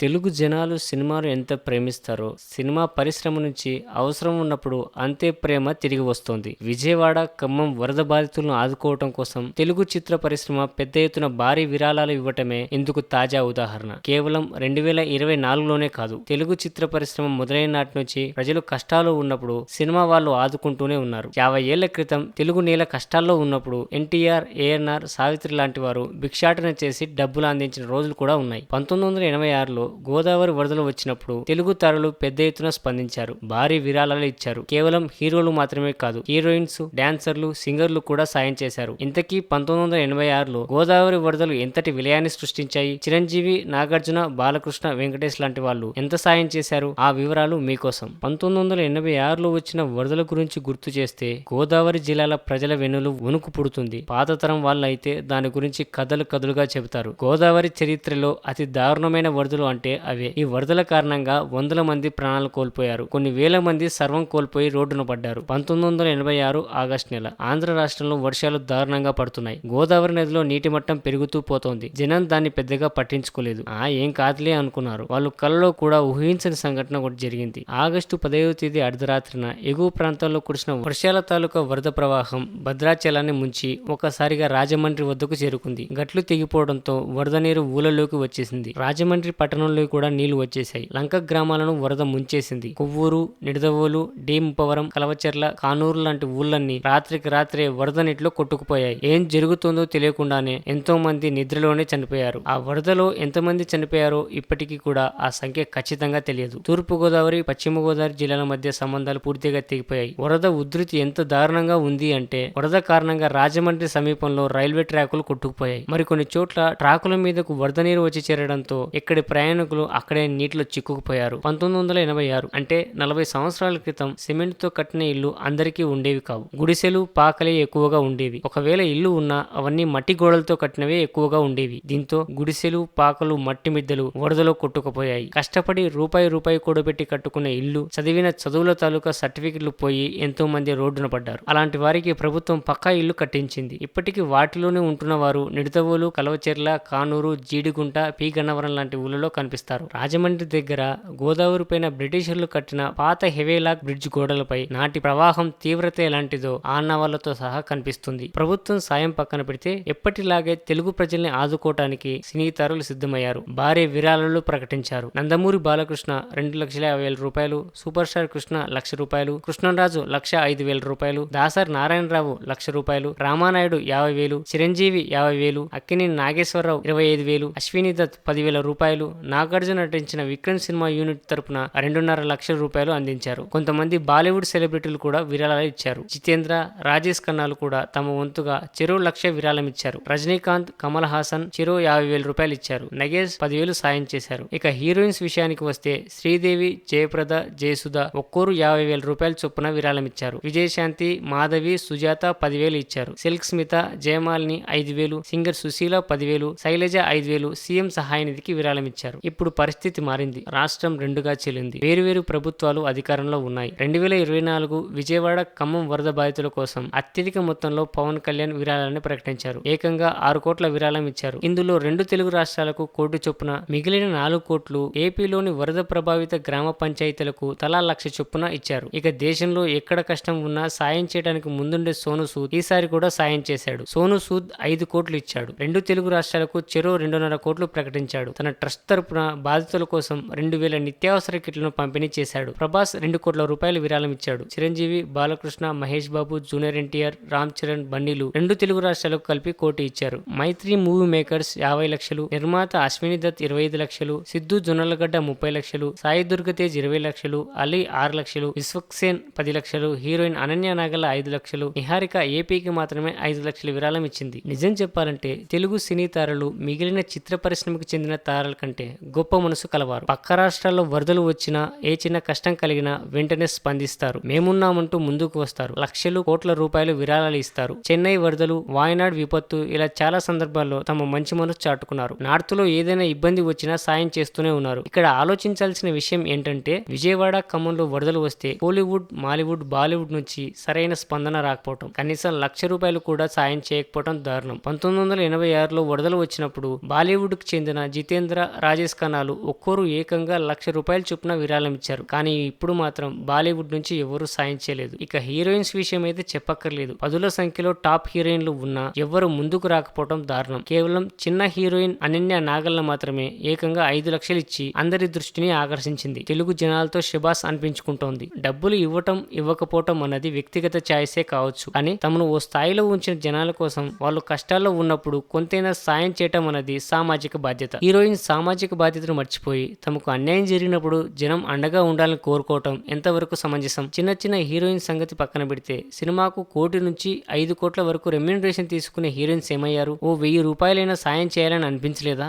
తెలుగు జనాలు సినిమాను ఎంత ప్రేమిస్తారో సినిమా పరిశ్రమ నుంచి అవసరం ఉన్నప్పుడు అంతే ప్రేమ తిరిగి వస్తోంది. విజయవాడ ఖమ్మం వరద బాధితులను ఆదుకోవటం కోసం తెలుగు చిత్ర పరిశ్రమ పెద్ద ఎత్తున భారీ విరాళాలు ఇవ్వటమే ఇందుకు తాజా ఉదాహరణ. కేవలం రెండు వేల ఇరవై నాలుగులోనే కాదు తెలుగు చిత్ర పరిశ్రమ మొదలైన నాటి నుంచి ప్రజలు కష్టాలు ఉన్నప్పుడు సినిమా వాళ్ళు ఆదుకుంటూనే ఉన్నారు. యాభై ఏళ్ళ క్రితం తెలుగు నేల కష్టాల్లో ఉన్నప్పుడు ఎన్టీఆర్ ఏఎన్ఆర్ సావిత్రి లాంటి వారు భిక్షాటన చేసి డబ్బులు అందించిన రోజులు కూడా ఉన్నాయి. పంతొమ్మిది వందల ఎనభై ఆరులో గోదావరి వరదలు వచ్చినప్పుడు తెలుగు తారలు పెద్ద ఎత్తున స్పందించారు. భారీ విరాళాలు ఇచ్చారు. కేవలం హీరోలు మాత్రమే కాదు హీరోయిన్స్ డాన్సర్లు సింగర్లు కూడా సాయం చేశారు. ఇంతకీ పంతొమ్మిది వందల ఎనభై ఆరులో గోదావరి వరదలు ఎంతటి విలయాన్ని సృష్టించాయి? చిరంజీవి నాగార్జున బాలకృష్ణ వెంకటేష్ లాంటి వాళ్ళు ఎంత సాయం చేశారు? ఆ వివరాలు మీకోసం పంతొమ్మిది వందల ఎనభై ఆరులో వచ్చిన వరదల గురించి గుర్తు చేస్తే గోదావరి జిల్లాల ప్రజల వెన్నులు వణుకు పుడుతుంది. పాత తరం వాళ్ళైతే దాని గురించి కథలు కథలుగా చెబుతారు. గోదావరి చరిత్రలో అతి దారుణమైన వరదలు అంటే అవే. ఈ వరదల కారణంగా వందల మంది ప్రాణాలు కోల్పోయారు. కొన్ని వేల మంది సర్వం కోల్పోయి రోడ్డున పడ్డారు. పంతొమ్మిది వందల ఎనభై ఆరు ఆగస్టు నెల ఆంధ్ర రాష్ట్రంలో వర్షాలు దారుణంగా పడుతున్నాయి. గోదావరి నదిలో నీటి మట్టం పెరుగుతూ పోతోంది. జనం దాన్ని పెద్దగా పట్టించుకోలేదు. ఆ ఏం కాదులే అనుకున్నారు. వాళ్ళు కలలో కూడా ఊహించని సంఘటన ఒకటి జరిగింది. ఆగస్టు పదవ తేదీ అర్ధరాత్రిన ఎగువ ప్రాంతాల్లో కురిసిన వర్షాల తాలూకా వరద ప్రవాహం భద్రాచలాన్ని ముంచి ఒక్కసారిగా రాజమండ్రి వద్దకు చేరుకుంది. గట్లు తెగిపోవడంతో వరద నీరు ఊళ్ళలోకి వచ్చేసింది. రాజమండ్రి పట్టణం పట్టణంలో కూడా నీళ్ళు వచ్చేశాయి. లంక గ్రామాలను వరద ముంచేసింది. కొవ్వూరు నిడదవోలు డీంపవరం కలవచెర్ల కానూరు లాంటి ఊళ్ళన్నీ రాత్రికి రాత్రే వరద నీటిలో కొట్టుకుపోయాయి. ఏం జరుగుతుందో తెలియకుండానే ఎంతో మంది నిద్రలోనే చనిపోయారు. ఆ వరదలో ఎంతమంది చనిపోయారో ఇప్పటికీ కూడా ఆ సంఖ్య ఖచ్చితంగా తెలియదు. తూర్పు గోదావరి పశ్చిమ గోదావరి జిల్లాల మధ్య సంబంధాలు పూర్తిగా తెగిపోయాయి. వరద ఉధృతి ఎంత దారుణంగా ఉంది అంటే వరద కారణంగా రాజమండ్రి సమీపంలో రైల్వే ట్రాకులు కొట్టుకుపోయాయి. మరికొన్ని చోట్ల ట్రాకుల మీదకు వరద నీరు వచ్చి చేరడంతో ఇక్కడి ప్రయాణికులు అక్కడే నీటిలో చిక్కుకుపోయారు. పంతొమ్మిది వందల ఎనభై ఆరు అంటే నలభై సంవత్సరాల క్రితం సిమెంట్తో కట్టిన ఇల్లు అందరికీ ఉండేవి కావు. గుడిసెలు పాకలే ఎక్కువగా ఉండేవి. ఒకవేళ ఇల్లు ఉన్నా అవన్నీ మట్టి గోడలతో కట్టినవే ఎక్కువగా ఉండేవి. దీంతో గుడిసెలు పాకలు మట్టి మిద్దెలు వరదలో కొట్టుకుపోయాయి. కష్టపడి రూపాయి రూపాయి కూడబెట్టి కట్టుకున్న ఇల్లు చదివిన చదువుల తాలూకా సర్టిఫికెట్లు పోయి ఎంతో మంది రోడ్డున పడ్డారు. అలాంటి వారికి ప్రభుత్వం పక్కా ఇల్లు కట్టించింది. ఇప్పటికీ వాటిలోనే ఉంటున్న వారు నిడతవోలు కలవచెర్ల కానూరు జీడిగుంట పి గన్నవరం లాంటి ఊళ్ళలో కనిపిస్తారు. రాజమండ్రి దగ్గర గోదావరి పైన బ్రిటిషర్లు కట్టిన పాత హెవేలాక్ బ్రిడ్జ్ గోడలపై నాటి ప్రవాహం తీవ్రత ఎలాంటిదో ఆనవాళ్ళతో సహా కనిపిస్తుంది. ప్రభుత్వం సాయం పక్కన పెడితే ఎప్పటిలాగే తెలుగు ప్రజల్ని ఆదుకోవటానికి సినీతారులు సిద్ధమయ్యారు. భారీ విరాళాలు ప్రకటించారు. నందమూరి బాలకృష్ణ రెండు లక్షల యాభై వేల రూపాయలు సూపర్ స్టార్ కృష్ణ లక్ష రూపాయలు కృష్ణరాజు లక్ష ఐదు వేల రూపాయలు దాసరి నారాయణరావు లక్ష రూపాయలు రామానాయుడు యాభై వేలు చిరంజీవి యాభై వేలు అక్కినేని నాగేశ్వరరావు ఇరవై ఐదు వేలు అశ్విని దత్ పదివేల రూపాయలు నాగార్జున నటించిన విక్రమ్ సినిమా యూనిట్ తరపున రెండున్నర లక్షల రూపాయలు అందించారు. కొంతమంది బాలీవుడ్ సెలబ్రిటీలు కూడా విరాళాలు ఇచ్చారు. జితేంద్ర రాజేష్ ఖన్నాలు కూడా తమ వంతుగా చెరో లక్ష విరాళం ఇచ్చారు. రజనీకాంత్ కమల్ హాసన్ చెరో యాభై వేల రూపాయలు ఇచ్చారు. నగేష్ పదివేలు సాయం చేశారు. ఇక హీరోయిన్స్ విషయానికి వస్తే శ్రీదేవి జయప్రద జయసుధ ఒక్కోరు యాభై వేల రూపాయల చొప్పున విరాళం ఇచ్చారు. విజయశాంతి మాధవి సుజాత పదివేలు ఇచ్చారు. సిల్క్ స్మిత జయమాలిని ఐదు వేలు సింగర్ సుశీల పదివేలు శైలజ ఐదు వేలు సీఎం సహాయ నిధికి విరాళం ఇచ్చారు. ఇప్పుడు పరిస్థితి మారింది. రాష్ట్రం రెండుగా చెల్లింది. వేరువేరు ప్రభుత్వాలు అధికారంలో ఉన్నాయి. రెండు వేల ఇరవై నాలుగు విజయవాడ ఖమ్మం వరద బాధితుల కోసం అత్యధిక మొత్తంలో పవన్ కళ్యాణ్ విరాళాన్ని ప్రకటించారు. ఏకంగా ఆరు కోట్ల విరాళం ఇచ్చారు. ఇందులో రెండు తెలుగు రాష్ట్రాలకు కోటి చొప్పున మిగిలిన నాలుగు కోట్లు ఏపీలోని వరద ప్రభావిత గ్రామ పంచాయతీలకు తలా లక్ష చొప్పున ఇచ్చారు. ఇక దేశంలో ఎక్కడ కష్టం ఉన్నా సాయం చేయడానికి ముందుండే సోను సూద్ ఈసారి కూడా సాయం చేశాడు. సోను సూద్ ఐదు కోట్లు ఇచ్చాడు. రెండు తెలుగు రాష్ట్రాలకు చెరో రెండున్నర కోట్లు ప్రకటించాడు. తన ట్రస్ట్ తరపున బాధితుల కోసం రెండు వేల నిత్యావసర కిట్లను పంపిణీ చేశాడు. ప్రభాస్ రెండు కోట్ల రూపాయల విరాళం ఇచ్చాడు. చిరంజీవి బాలకృష్ణ మహేష్ బాబు జూనియర్ ఎన్టీఆర్ రామ్ చరణ్ బండిలు రెండు తెలుగు రాష్ట్రాలకు కలిపి కోటి ఇచ్చారు. మైత్రి మూవీ మేకర్స్ యాభై లక్షలు నిర్మాత అశ్విని దత్ ఇరవై ఐదు లక్షలు సిద్ధు జొన్నలగడ్డ ముప్పై లక్షలు సాయి దుర్గతేజ్ ఇరవై లక్షలు అలీ ఆరు లక్షలు విశ్వక్సేన్ పది లక్షలు హీరోయిన్ అనన్య నాగల ఐదు లక్షలు నిహారిక ఏపీకి మాత్రమే ఐదు లక్షల విరాళం ఇచ్చింది. నిజం చెప్పాలంటే తెలుగు సినీ తారలు మిగిలిన చిత్ర పరిశ్రమకు చెందిన తారల కంటే గొప్ప మనసు కలవారు. పక్క రాష్ట్రాల్లో వరదలు వచ్చినా ఏ చిన్న కష్టం కలిగినా వెంటనే స్పందిస్తారు. మేమున్నామంటూ ముందుకు వస్తారు. లక్షలు కోట్ల రూపాయలు విరాళాలు ఇస్తారు. చెన్నై వరదలు వాయనాడ్ విపత్తు ఇలా చాలా సందర్భాల్లో తమ మంచి మనసు చాటుకున్నారు. నార్త్లో ఏదైనా ఇబ్బంది వచ్చినా సాయం చేస్తూనే ఉన్నారు. ఇక్కడ ఆలోచించాల్సిన విషయం ఏంటంటే విజయవాడ ఖమ్మంలో వరదలు వస్తే కోలీవుడ్ మాలీవుడ్ బాలీవుడ్ నుంచి సరైన స్పందన రాకపోవటం. కనీసం లక్ష రూపాయలు కూడా సాయం చేయకపోవడం దారుణం. పంతొమ్మిది వందల ఎనభై ఆరులో వరదలు వచ్చినప్పుడు బాలీవుడ్కు చెందిన జితేంద్ర రాజేష్ రాజేష్ ఖన్నాలు ఒక్కోరు ఏకంగా లక్ష రూపాయల చొప్పున విరాళం ఇచ్చారు కానీ ఇప్పుడు మాత్రం బాలీవుడ్ నుంచి ఎవరూ సాయం చేయలేదు. ఇక హీరోయిన్స్ విషయం అయితే చెప్పక్కర్లేదు. పదుల సంఖ్యలో టాప్ హీరోయిన్లు ఉన్నా ఎవరు ముందుకు రాకపోవడం దారుణం. కేవలం చిన్న హీరోయిన్ అనన్య నాగల్న మాత్రమే ఏకంగా ఐదు లక్షలు ఇచ్చి అందరి దృష్టిని ఆకర్షించింది. తెలుగు జనాలతో శుభాస్ అనిపించుకుంటోంది. డబ్బులు ఇవ్వటం ఇవ్వకపోవటం అన్నది వ్యక్తిగత ఛాయిసే కావచ్చు. కానీ తమను ఓ స్థాయిలో ఉంచిన జనాల కోసం వాళ్ళు కష్టాల్లో ఉన్నప్పుడు కొంతైనా సాయం చేయటం అన్నది సామాజిక బాధ్యత. హీరోయిన్ సామాజిక బాధ్యతను మర్చిపోయి తమకు అన్యాయం జరిగినప్పుడు జనం అండగా ఉండాలని కోరుకోవటం ఎంతవరకు సమంజసం? చిన్న చిన్న హీరోయిన్ సంగతి పక్కన పెడితే సినిమాకు కోటి నుంచి ఐదు కోట్ల వరకు రెమ్యూనరేషన్ తీసుకునే హీరోయిన్స్ ఏమయ్యారు? ఓ వెయ్యి రూపాయలైనా సాయం చేయాలని అనిపించలేదా?